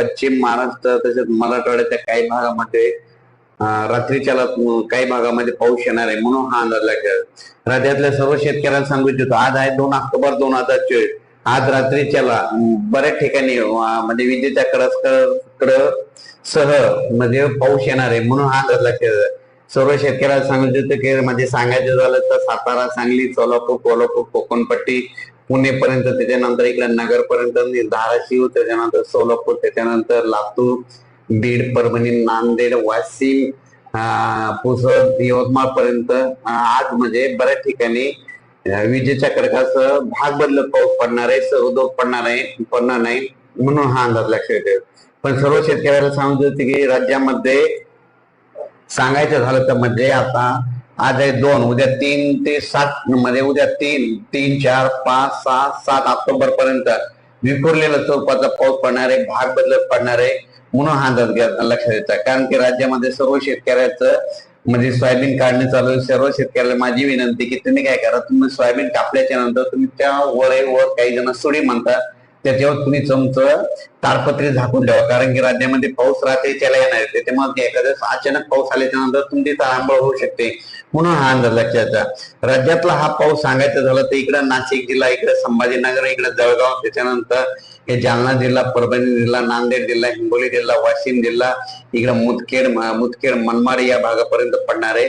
पश्चिम महाराष्ट्र तसेच मराठवाड्याच्या काही भागामध्ये रात्रीच्या काही भागामध्ये पाऊस येणार आहे म्हणून हा अंदाज लागला. राज्यातल्या सर्व शेतकऱ्यांना सांगू इच्छितो आज आहे दोन ऑक्टोबर दोन हजार चोवीस. आज रात्रीच्याला बऱ्याच ठिकाणी म्हणजे विजेच्या कडक सह म्हणजे पाऊस येणार आहे म्हणून हा अंदाज लागला. सर्व शेतकऱ्याला सांगू इच्छितो की म्हणजे सांगायचं झालं तर सातारा सांगली सोलापूर कोल्हापूर कोकणपट्टी पुणे पर्यंत त्याच्यानंतर इकडे नगरपर्यंत म्हणजे धाराशिव त्याच्यानंतर सोलापूर त्याच्यानंतर लातूर बीड परभणी नांदेड वाशिम पुसद यवतमाळ पर्यंत आज म्हणजे बऱ्याच ठिकाणी विजेच्या कडकासह भाग बदलत पाऊस पडणार आहे उद्योग पडणार आहे पडणार नाही म्हणून हा अंदाज लक्षात येतो पण सर्व शेतकऱ्याला सांगत होते की राज्यामध्ये सांगायचं झालं तर म्हणजे आता आज आहे दोन उद्या तीन ते सात मध्ये उद्या तीन तीन चार पाच सहा सात ऑक्टोबर पर्यंत विखुरलेला स्वरूपाचा पाऊस पडणार आहे भाग बदलत पडणार आहे म्हणून हा अंदाज लक्षात येतात कारण की राज्यामध्ये सर्व शेतकऱ्याचं म्हणजे सोयाबीन काढणे चालू आहे. सर्व शेतकऱ्याला माझी विनंती की तुम्ही काय करा तुम्ही सोयाबीन कापल्याच्या नंतर तुम्ही त्या वळेवर काही जण सुडी म्हणतात त्याच्यावर तुम्ही चमच ताडपत्री झाकून ठेवा. कारण की राज्यामध्ये पाऊस राहते त्याला येणार आहे. त्याच्यामुळे एखाद्या अचानक पाऊस आल्याच्यानंतर तुमची तारांबळ होऊ शकते. म्हणून हा अंदाज लक्षात राज्यातला हा पाऊस सांगायचं झालं तर इकडं नाशिक जिल्हा इकडे संभाजीनगर इकडे जळगाव त्याच्यानंतर हे जालना जिल्हा परभणी जिल्हा नांदेड जिल्हा हिंगोली जिल्हा वाशिम जिल्हा इकडे मुदखेड मुदखेड मनमाड या भागापर्यंत पडणार आहे.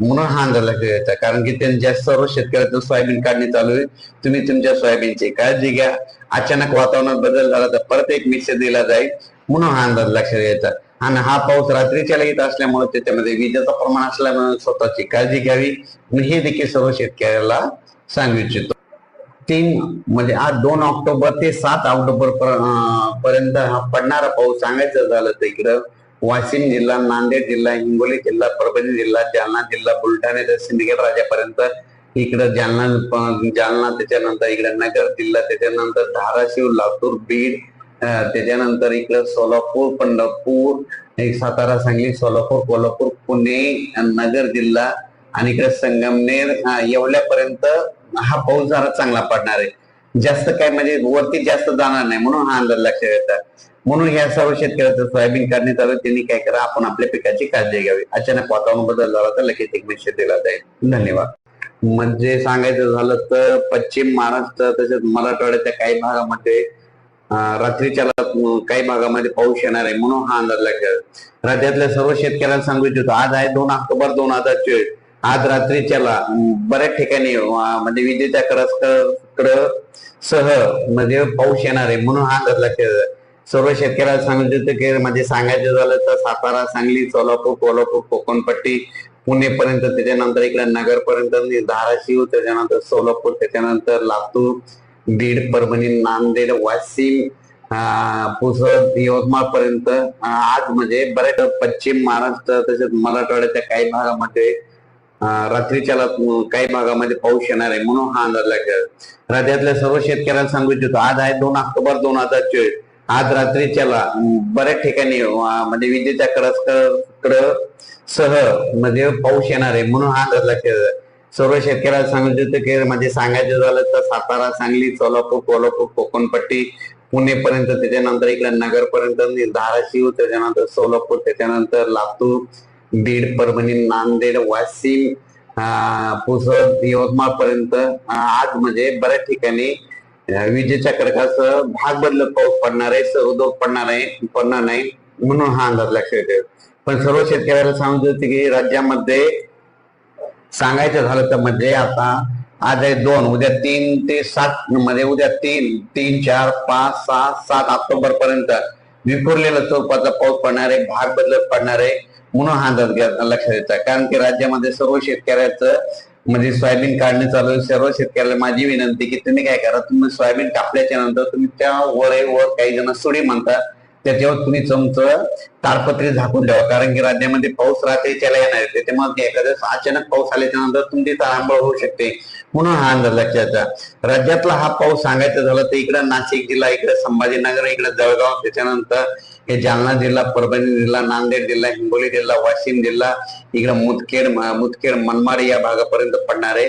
म्हणून हा अंदाज लक्षात कारण की त्यांच्या सर्व शेतकऱ्याचं सोयाबीन काढणी चालू आहे तुम्ही तुमच्या सोयाबीनची काळजी घ्या. अचानक वातावरणात बदल झाला तर परत एक मिक्सर दिला जाईल. म्हणून हा अंदाज लक्षात येतात आणि हा पाऊस रात्रीच्या येत असल्यामुळे त्याच्यामध्ये विजेचं प्रमाण असल्यामुळे स्वतःची काळजी घ्यावी. मी हे देखील सर्व शेतकऱ्याला सांगू इच्छितो. तीन म्हणजे आज दोन ऑक्टोबर ते सात ऑक्टोबर पर्यंत हा पडणारा पाऊस सांगायचं झालं तर इकडं वाशिम जिल्हा नांदेड जिल्हा हिंगोली जिल्हा परभणी जिल्हा जालना जिल्हा बुलढाणा तर सिंदखेड राजापर्यंत इकडं जालना जालना त्याच्यानंतर इकडे नगर जिल्हा त्याच्यानंतर धाराशिव लातूर बीड त्याच्यानंतर इकडं सोलापूर पंढरपूर एक सातारा सांगली सोलापूर कोल्हापूर पुणे नगर जिल्हा आणि इकडे संगमनेर अं, येवल्यापर्यंत हा पाऊस जरा चांगला पडणार आहे. जास्त काय म्हणजे वरती जास्त जाणार नाही म्हणून हा अंदाज लक्षात येतात म्हणून या सर्व शेतकऱ्याचं सोयाबीन काढणी आलं त्यांनी काय करा आपण आपल्या पिकाची काळजी घ्यावी. अचानक वातावरण बदल झाला तर लगेच एक मेसेज दिला जाईल. धन्यवाद. म्हणजे सांगायचं झालं तर पश्चिम महाराष्ट्र तसेच मराठवाड्याच्या काही भागामध्ये रात्रीच्या काही भागामध्ये पाऊस येणार आहे म्हणून हा अंदाज लागला. राज्यातल्या सर्व शेतकऱ्यांना सांगू इच्छितो आज आहे दोन ऑक्टोबर दोन हजार चोवीस. आज रात्रीच्याला बऱ्याच ठिकाणी म्हणजे विजेच्या कडक सह म्हणजे पाऊस येणार आहे म्हणून हा अंदाज लक्षात सर्व शेतकऱ्याला सांगू इच्छितो की म्हणजे सांगायचं झालं तर सातारा सांगली सोलापूर कोल्हापूर कोकणपट्टी पुणे पर्यंत त्याच्यानंतर इकडे नगरपर्यंत धाराशिव त्याच्यानंतर सोलापूर त्याच्यानंतर लातूर बीड परभणी नांदेड वाशिम पुसद यवतमाळ पर्यंत आज म्हणजे बऱ्याच पश्चिम महाराष्ट्र तसेच मराठवाड्याच्या काही भागामध्ये रात्रीच्या काही भागामध्ये पाऊस येणार आहे म्हणून हा अंदाज लागला. राज्यातल्या सर्व शेतकऱ्यांना सांगू इच्छितो आज आहे दोन ऑक्टोबर दोन हजार चोवीस. आज रात्रीच्याला बऱ्याच ठिकाणी म्हणजे विजेच्या कडक सह म्हणजे पाऊस येणार आहे म्हणून हा अंदाज लक्षात सर्व शेतकऱ्याला सांगू होतं की म्हणजे सांगायचं झालं तर सातारा सांगली सोलापूर कोल्हापूर कोकणपट्टी पुणे पर्यंत त्याच्यानंतर इकडे नगर पर्यंत धाराशिव त्याच्यानंतर सोलापूर त्याच्यानंतर लातूर बीड परभणी नांदेड वाशिम अं, पुसद यवतमाळ पर्यंत आज म्हणजे बऱ्याच ठिकाणी विजेच्या कडकासह भाग बदलत पाऊस पडणार आहे सर्वदोग पडणार आहे पडणार नाही म्हणून हा अंदाज लक्षात येतो पण सर्व शेतकऱ्याला सांगत होते की राज्यामध्ये सांगायचं झालं तर म्हणजे आता आज आहे दोन उद्या तीन ते सात मध्ये उद्या तीन तीन चार पाच सहा सात ऑक्टोबर पर्यंत विखुरलेला स्वरूपाचा पाऊस पडणार आहे भाग बदलत पडणार आहे म्हणून हा अंदाज लक्षात येतात कारण की राज्यामध्ये सर्व शेतकऱ्याचं म्हणजे सोयाबीन काढणे चालू आहे. सर्व शेतकऱ्याला माझी विनंती की तुम्ही काय करा तुम्ही सोयाबीन कापल्याच्या नंतर तुम्ही त्या वर काही जण सुडी म्हणतात त्याच्यावर तुम्ही चमचं ताडपत्री झाकून द्यावा कारण की राज्यामध्ये पाऊस राहते त्याला येणार आहे. त्याच्यामुळे एखाद्या अचानक पाऊस आल्याच्यानंतर तुमची तारांबळ होऊ शकते. म्हणून हा अंदाज लक्षाचा राज्यातला हा पाऊस सांगायचं झालं तर इकडं नाशिक जिल्हा इकडे संभाजीनगर इकडे जळगाव त्याच्यानंतर हे जालना जिल्हा परभणी जिल्हा नांदेड जिल्हा हिंगोली जिल्हा वाशिम जिल्हा इकडे मुदखेड मुदखेड मनमाड या भागापर्यंत पडणार आहे.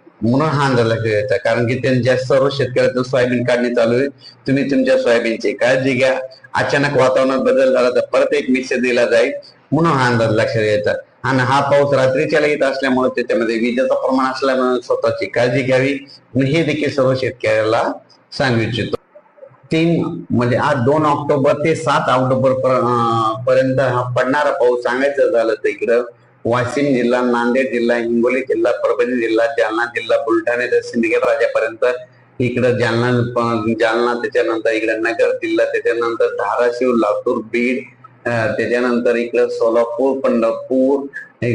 म्हणून हा अंदाज लक्षात कारण की त्यांच्या सर्व शेतकऱ्याचं सोयाबीन काढणी चालू आहे तुम्ही तुमच्या सोयाबीनची काळजी घ्या. अचानक वातावरणात बदल झाला तर परत एक मिक्सर दिला जाईल. म्हणून हा अंदाज लक्षात येतात आणि हा पाऊस रात्रीच्या येत असल्यामुळे त्याच्यामध्ये विजेचं प्रमाण असल्यामुळे स्वतःची काळजी घ्यावी. आणि हे देखील सर्व शेतकऱ्याला सांगू इच्छितो. तीन म्हणजे आज दोन ऑक्टोबर ते सात ऑक्टोबर पर्यंत हा पडणारा पाऊस सांगायचं झालं तर इकडं वाशिम जिल्हा नांदेड जिल्हा हिंगोली जिल्हा परभणी जिल्हा जालना जिल्हा बुलढाणा सिंदगेड सिंदखेड राजापर्यंत इकडं जालना जालना त्याच्यानंतर इकडे नगर जिल्हा त्याच्यानंतर धाराशिव लातूर बीड त्याच्यानंतर इकडं सोलापूर पंढरपूर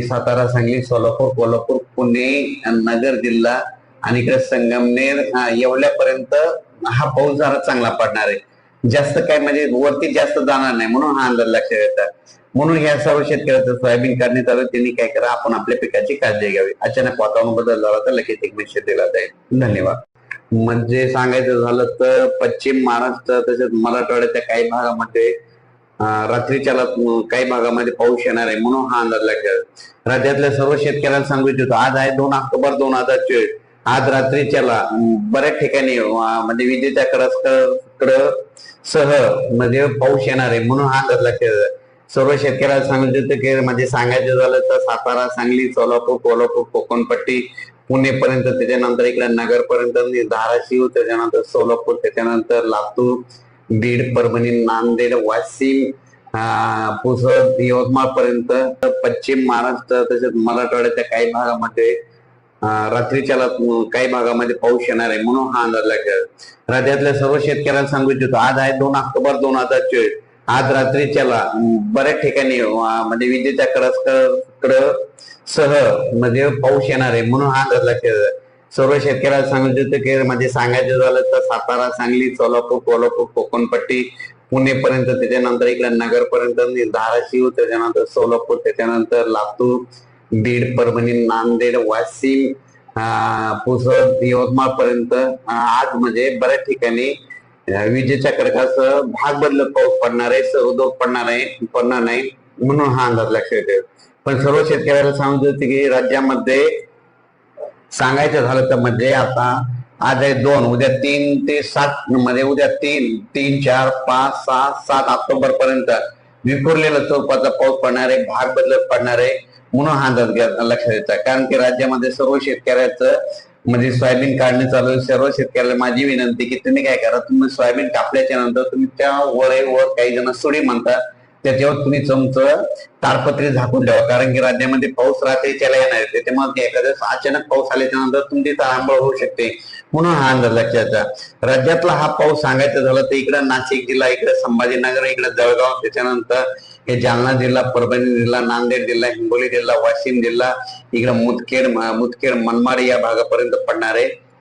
सातारा सांगली सोलापूर कोल्हापूर पुणे नगर जिल्हा आणि इकडे संगमनेर एवढ्यापर्यंत हा पाऊस जरा चांगला पडणार आहे. जास्त काय म्हणजे वरती जास्त जाणार नाही म्हणून हा अंदाज लक्षात येतात म्हणून ह्या सर्व शेतकऱ्याचं सोयाबीन काढणी चालू त्यांनी काय करा आपण आपल्या पिकाची काळजी घ्यावी. अचानक वातावरण बदल झाला तर लगेच एक शेतीला जाईल. धन्यवाद. म्हणजे सांगायचं झालं तर पश्चिम महाराष्ट्र तसेच मराठवाड्याच्या काही भागामध्ये रात्रीच्या काही भागामध्ये पाऊस येणार आहे म्हणून हा अंदाज लक्षात राज्यातल्या सर्व शेतकऱ्यांना सांगू इच्छितो आज आहे दोन ऑक्टोबर दोन हजार चोवीस. आज रात्रीच्याला बऱ्याच ठिकाणी म्हणजे विजेच्या कडक सह म्हणजे पाऊस येणार आहे म्हणून हा अंदाज लक्षात सर्व शेतकऱ्याला सांगायचं इच्छितो की म्हणजे सांगायचं झालं तर सातारा सांगली सोलापूर कोल्हापूर कोकणपट्टी पुणेपर्यंत त्याच्यानंतर इकडे नगर पर्यंत म्हणजे धाराशिव त्याच्यानंतर सोलापूर त्याच्यानंतर लातूर बीड परभणी नांदेड वाशिम पुसद यवतमाळ पर्यंत पश्चिम महाराष्ट्र तसेच मराठवाड्याच्या काही भागामध्ये रात्रीच्या काही भागामध्ये पाऊस येणार आहे म्हणून हा अंदाज लागला. राज्यातल्या सर्व शेतकऱ्यांना सांगू इच्छितो आज आहे दोन ऑक्टोबर दोन हजार चोवीस. आज रात्रीच्याला अं, बऱ्याच ठिकाणी म्हणजे विजेच्या कडक सह म्हणजे पाऊस येणार आहे म्हणून हा अंदाज लक्षात सर्व शेतकऱ्याला सांगितलं होतं की म्हणजे सांगायचं झालं तर सातारा सांगली सोलापूर कोल्हापूर कोकणपट्टी पुणेपर्यंत त्याच्यानंतर इकडे नगर पर्यंत धाराशिव त्याच्यानंतर सोलापूर त्याच्यानंतर लातूर बीड परभणी नांदेड वाशिम अं, पुसद यवतमाळ पर्यंत आज म्हणजे बऱ्याच ठिकाणी विजेच्या कडकासह भाग बदलत पाऊस पडणार आहे सर्वदोष पडणार आहे पडणार नाही म्हणून हा अंदाज लक्षात येतो पण सर्व शेतकऱ्याला सांगत होते की राज्यामध्ये सांगायचं झालं तर म्हणजे आता आज आहे दोन उद्या तीन ते सात मध्ये उद्या तीन तीन चार पाच सहा सात ऑक्टोबर पर्यंत विखुरलेला स्वरूपाचा पाऊस पडणार आहे भाग बदलत पडणार आहे म्हणून हा अंदाज लक्षात येतात कारण की राज्यामध्ये सर्व शेतकऱ्याचं म्हणजे सोयाबीन काढणे चालू आहे. सर्व शेतकऱ्याला माझी विनंती की तुम्ही काय करा तुम्ही सोयाबीन कापल्याच्या नंतर तुम्ही त्या वळेवर काही जण सुडी म्हणतात त्याच्यावर तुम्ही चमचं ताडपत्री झाकून ठेवा. कारण की राज्यामध्ये पाऊस राहते त्याला येणार आहे. त्याच्यामुळे एखाद्या अचानक पाऊस आल्याच्यानंतर तुमची तारांबळ होऊ शकते. म्हणून हा अंदाज लक्षाचा राज्यातला हा पाऊस सांगायचं झालं तर इकडे नाशिक जिल्हा इकडे संभाजीनगर इकडे जळगाव त्याच्यानंतर हे जालना जिल्हा परभणी जिल्हा नांदेड जिल्हा हिंगोली जिल्हा वाशिम जिल्हा इकडे मुदखेड मुदखेड मनमाड या भागापर्यंत पडणार आहे.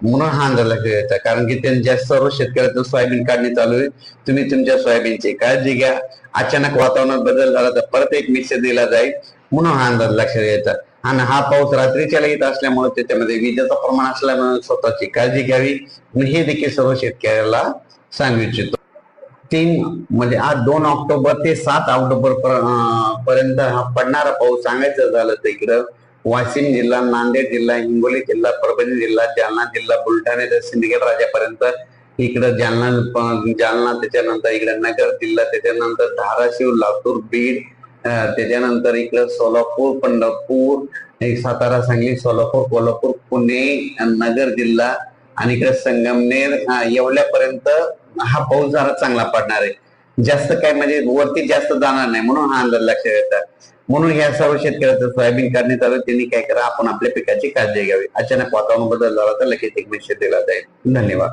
म्हणून हा अंदाज लक्षात घ्यायचा कारण की त्यांच्या सर्व शेतकऱ्यातून सोयाबीन काढणी चालू आहे. तुम्ही तुमच्या सोयाबीनची काळजी घ्या. अचानक वातावरणात बदल झाला तर परत एक मिक्सर दिला जाईल. म्हणून हा अंदाज लक्षात घ्यायचा आणि हा पाऊस रात्रीच्या येत असल्यामुळे त्याच्यामध्ये विजेचं प्रमाण असल्यामुळे स्वतःची काळजी घ्यावी. मी हे देखील सर्व शेतकऱ्याला सांगू इच्छितो. तीन म्हणजे आज दोन ऑक्टोबर ते सात ऑक्टोबर पर्यंत हा पडणारा पाऊस सांगायचं झालं तर इकडं वाशिम जिल्हा नांदेड जिल्हा हिंगोली जिल्हा परभणी जिल्हा जालना जिल्हा बुलढाणा ते सिंदखेड राजापर्यंत इकडं जालना जालना त्याच्यानंतर इकडे नगर जिल्हा त्याच्यानंतर धाराशिव लातूर बीड त्याच्यानंतर इकडं सोलापूर पंढरपूर सातारा सांगली सोलापूर कोल्हापूर पुणे नगर जिल्हा आणि इकडे संगमनेर येवल्यापर्यंत हा पाऊस जरा चांगला पडणार आहे. जास्त काय म्हणजे वरती जास्त जाणार नाही म्हणून हा अंदाज लक्षात येतात म्हणून या सर्व शेतकऱ्याचं सोयाबीन काढणी चालू त्यांनी काय करा आपण आपल्या पिकाची काळजी घ्यावी. अचानक वातावरण बदल झाला तर लगेच एक मेसेज दिला जाईल. धन्यवाद.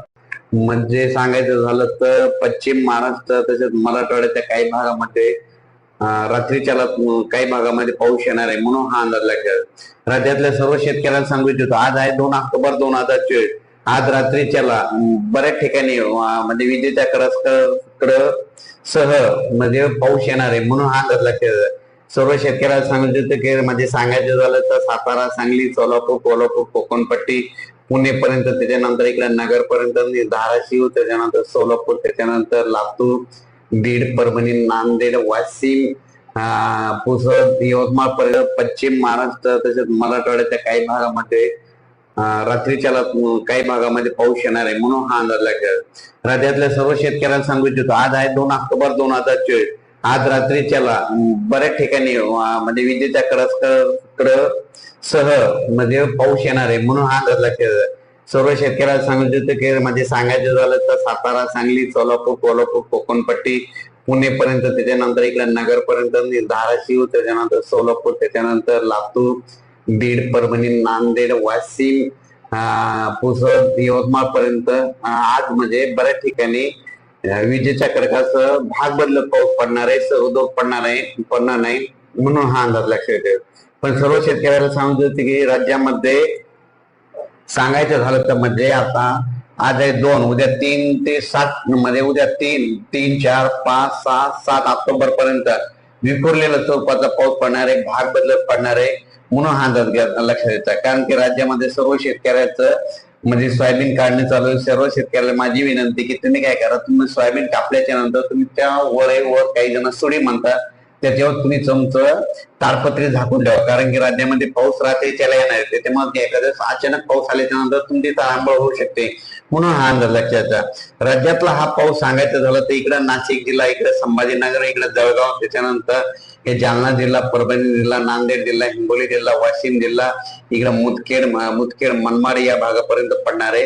म्हणजे सांगायचं झालं तर पश्चिम महाराष्ट्र तसेच मराठवाड्याच्या काही भागामध्ये रात्रीच्या काही भागामध्ये पाऊस येणार आहे म्हणून हा अंदाज लक्षात राज्यातल्या सर्व शेतकऱ्यांना सांगू इच्छितो आज आहे दोन ऑक्टोबर दोन हजार चोवीस. आज रात्रीच्याला बऱ्याच ठिकाणी म्हणजे विजेच्या कडकड सह म्हणजे पाऊस येणार आहे म्हणून हा अंदाज लक्षात सर्व शेतकऱ्याला सांगू इच्छितो की म्हणजे सांगायचं झालं तर सातारा सांगली सोलापूर कोल्हापूर कोकणपट्टी पुणेपर्यंत त्याच्यानंतर इकडे नगरपर्यंत म्हणजे धाराशिव त्याच्यानंतर सोलापूर त्याच्यानंतर लातूर बीड परभणी नांदेड वाशिम पुसद यवतमाळ पर्यंत पश्चिम महाराष्ट्र तसेच मराठवाड्याच्या काही भागामध्ये रात्रीच्या काही भागामध्ये पाऊस येणार आहे म्हणून हा अंदाज लागला. राज्यातल्या सर्व शेतकऱ्यांना सांगू इच्छितो. आज आहे दोन ऑक्टोबर दोन हजार चोवीस. आज रात्रीच्याला अं, बऱ्याच ठिकाणी म्हणजे विजेच्या कडकड सह म्हणजे पाऊस येणार आहे म्हणून हा अंदाज लक्षात सर्व शेतकऱ्याला सांगू होतं की म्हणजे सांगायचं झालं तर सातारा सांगली सोलापूर कोल्हापूर कोकणपट्टी पुणेपर्यंत त्याच्यानंतर इकडे नगरपर्यंत पर्यंत धाराशिव त्याच्यानंतर सोलापूर त्याच्यानंतर लातूर बीड परभणी नांदेड वाशिम अं, पुसद यवतमाळ पर्यंत आज म्हणजे बऱ्याच ठिकाणी विजेच्या कडकाचं भाग बदलत पाऊस पडणार आहे सर्वदोष पडणार आहे पडणार नाही म्हणून हा अंदाज लक्षात येतो पण सर्व शेतकऱ्याला सांगतो की राज्यामध्ये सांगायचं झालं तर म्हणजे आता आज आहे दोन उद्या तीन ते सात मध्ये उद्या तीन तीन चार पाच सहा सात ऑक्टोबर पर्यंत विखुरलेला स्वरूपाचा पाऊस पडणार आहे भाग बदलत पडणार आहे म्हणून हा अंदाज लक्षात येतात कारण की राज्यामध्ये सर्व शेतकऱ्याचं म्हणजे सोयाबीन काढणे चालू आहे. सर्व शेतकऱ्याला माझी विनंती की तुम्ही काय करा तुम्ही सोयाबीन कापल्याच्या नंतर तुम्ही त्या वळेवर काही जण सुडी म्हणतात त्याच्यावर तुम्ही चमचं ताडपत्री झाकून ठेवा. कारण की राज्यामध्ये पाऊस राहते त्याला येणार आहे. त्याच्यामुळे एखाद्या अचानक पाऊस आल्याच्यानंतर तुमची तारांबळ होऊ शकते. म्हणून हा अंदाज लक्षात राज्यातला हा पाऊस सांगायचं झालं तर इकडं नाशिक जिल्हा इकडे संभाजीनगर इकडे जळगाव त्याच्यानंतर हे जालना जिल्हा परभणी जिल्हा नांदेड जिल्हा हिंगोली जिल्हा वाशिम जिल्हा इकडे मुदखेड मुदखेड मनमाड या भागापर्यंत पडणार आहे.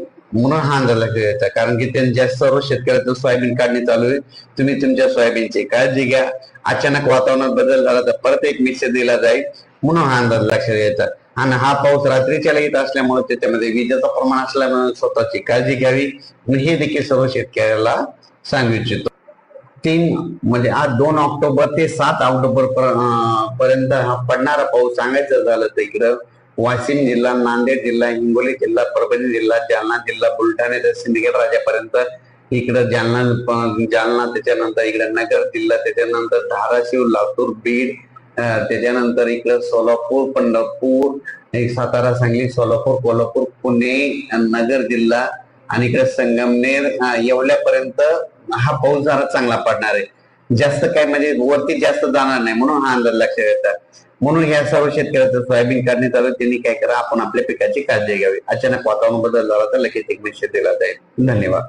म्हणून हा झाला लक्षात कारण की त्यांच्या सर्व शेतकऱ्यांचं सोयाबीन काढणी चालू आहे. तुम्ही तुमच्या सोयाबीनची काळजी घ्या. अचानक वातावरणात बदल झाला तर परत एक मिक्स दिला जाईल. म्हणून हा अंदाज लक्षात घ्यायचा. आणि हा पाऊस रात्रीच्या येत असल्यामुळे त्याच्यामध्ये विजेचं प्रमाण असल्यामुळे स्वतःची काळजी घ्यावी. मी हे देखील सर्व शेतकऱ्याला सांगू इच्छितो. तीन म्हणजे आज दोन ऑक्टोबर ते सात ऑक्टोबर पर्यंत हा पडणारा पाऊस सांगायचं झालं तर इकडं वाशिम जिल्हा नांदेड जिल्हा हिंगोली जिल्हा परभणी जिल्हा जालना जिल्हा बुलढाणा सिंदगेड सिंदखेड राजापर्यंत इकडं जालना जालना त्याच्यानंतर इकडे नगर जिल्हा त्याच्यानंतर धाराशिव लातूर बीड त्याच्यानंतर इकडं सोलापूर पंढरपूर सातारा सांगली सोलापूर कोल्हापूर पुणे नगर जिल्हा आणि इकडे संगमनेर एवढ्यापर्यंत हा पाऊस जरा चांगला पडणार आहे. जास्त काय म्हणजे वरती जास्त जाणार नाही म्हणून हा अंदाज लक्षात येतात म्हणून ह्या सर्व शेतकऱ्याचं सोयाबीन काढणी चालू त्यांनी काय करा आपण आपल्या पिकाची काळजी घ्यावी. अचानक वातावरण बदल झाला तर लगेच एक मेसेज शेतीला जाईल. धन्यवाद.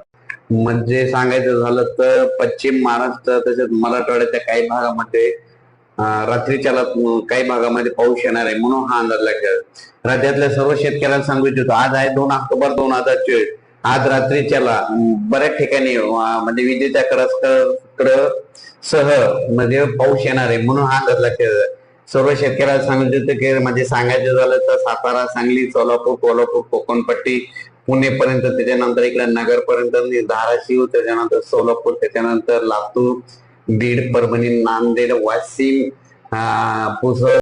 म्हणजे सांगायचं झालं तर पश्चिम महाराष्ट्र तसेच मराठवाड्याच्या काही भागामध्ये रात्रीच्या काही भागामध्ये पाऊस येणार आहे म्हणून हा अंदाज लक्षात राज्यातल्या सर्व शेतकऱ्यांना सांगू इच्छितो आज आहे दोन ऑक्टोबर दोन हजार चोवीस. आज रात्रीच्याला बऱ्याच ठिकाणी म्हणजे विजेच्या कडक सह म्हणजे पाऊस येणार आहे म्हणून हा अंदाज लक्षात सर्व शेतकऱ्याला सांगितलं की म्हणजे सांगायचं झालं तर सातारा सांगली सोलापूर कोल्हापूर कोकणपट्टी पुणेपर्यंत त्याच्यानंतर इकडे नगरपर्यंत धाराशिव त्याच्यानंतर सोलापूर त्याच्यानंतर लातूर बीड परभणी नांदेड वाशिम पुसळ